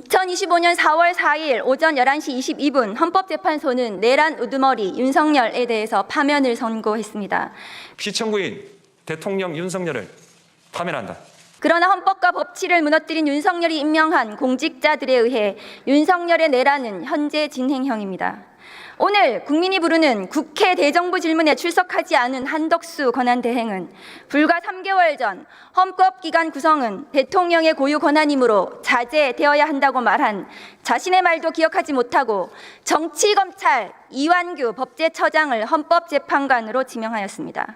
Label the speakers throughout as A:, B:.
A: 2025년 4월 4일 오전 11시 22분 헌법재판소는 내란 우두머리 윤석열에 대해서 파면을 선고했습니다.
B: 피청구인 대통령 윤석열을 파면한다.
A: 그러나 헌법과 법치를 무너뜨린 윤석열이 임명한 공직자들에 의해 윤석열의 내란은 현재 진행형입니다. 오늘 국민이 부르는 국회 대정부 질문에 출석하지 않은 한덕수 권한대행은 불과 3개월 전 헌법기관 구성은 대통령의 고유 권한이므로 자제되어야 한다고 말한 자신의 말도 기억하지 못하고 정치검찰 이완규 법제처장을 헌법재판관으로 지명하였습니다.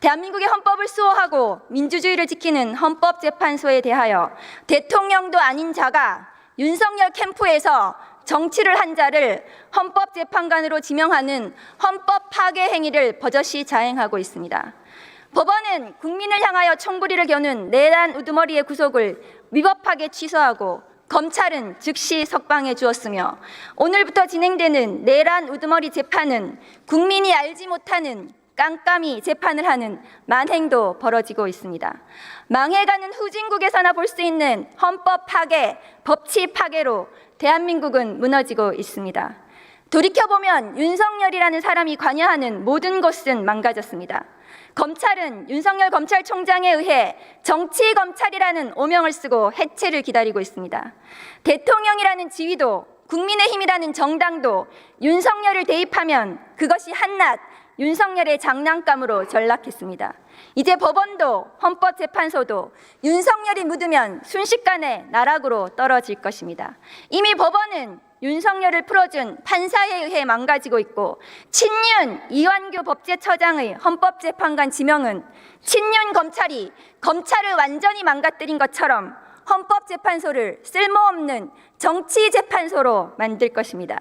A: 대한민국의 헌법을 수호하고 민주주의를 지키는 헌법재판소에 대하여 대통령도 아닌 자가 윤석열 캠프에서 정치를 한 자를 헌법재판관으로 지명하는 헌법 파괴 행위를 버젓이 자행하고 있습니다. 법원은 국민을 향하여 총부리를 겨눈 내란 우두머리의 구속을 위법하게 취소하고 검찰은 즉시 석방해 주었으며 오늘부터 진행되는 내란 우두머리 재판은 국민이 알지 못하는 깜깜이 재판을 하는 만행도 벌어지고 있습니다. 망해가는 후진국에서나 볼 수 있는 헌법 파괴, 법치 파괴로 대한민국은 무너지고 있습니다. 돌이켜보면 윤석열이라는 사람이 관여하는 모든 것은 망가졌습니다. 검찰은 윤석열 검찰총장에 의해 정치 검찰이라는 오명을 쓰고 해체를 기다리고 있습니다. 대통령이라는 지위도 국민의힘이라는 정당도 윤석열을 대입하면 그것이 한낱 윤석열의 장난감으로 전락했습니다. 이제 법원도 헌법재판소도 윤석열이 묻으면 순식간에 나락으로 떨어질 것입니다. 이미 법원은 윤석열을 풀어준 판사에 의해 망가지고 있고 친윤 이완규 법제처장의 헌법재판관 지명은 친윤 검찰이 검찰을 완전히 망가뜨린 것처럼 헌법재판소를 쓸모없는 정치재판소로 만들 것입니다.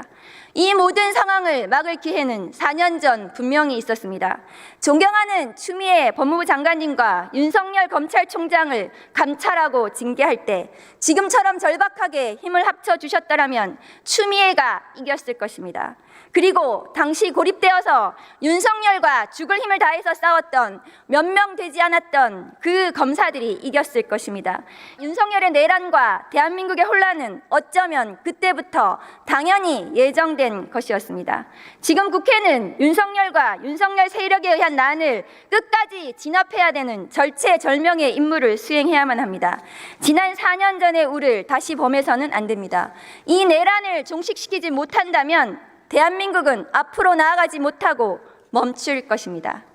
A: 이 모든 상황을 막을 기회는 4년 전 분명히 있었습니다. 존경하는 추미애 법무부 장관님과 윤석열 검찰총장을 감찰하고 징계할 때 지금처럼 절박하게 힘을 합쳐 주셨더라면 추미애가 이겼을 것입니다. 그리고 당시 고립되어서 윤석열과 죽을 힘을 다해서 싸웠던 몇 명 되지 않았던 그 검사들이 이겼을 것입니다. 윤석열의 내란과 대한민국의 혼란은 어쩌면 그때부터 당연히 예정된 것이었습니다. 지금 국회는 윤석열과 윤석열 세력에 의한 난을 끝까지 진압해야 되는 절체절명의 임무를 수행해야만 합니다. 지난 4년 전의 우를 다시 범해서는 안 됩니다. 이 내란을 종식시키지 못한다면 대한민국은 앞으로 나아가지 못하고 멈출 것입니다.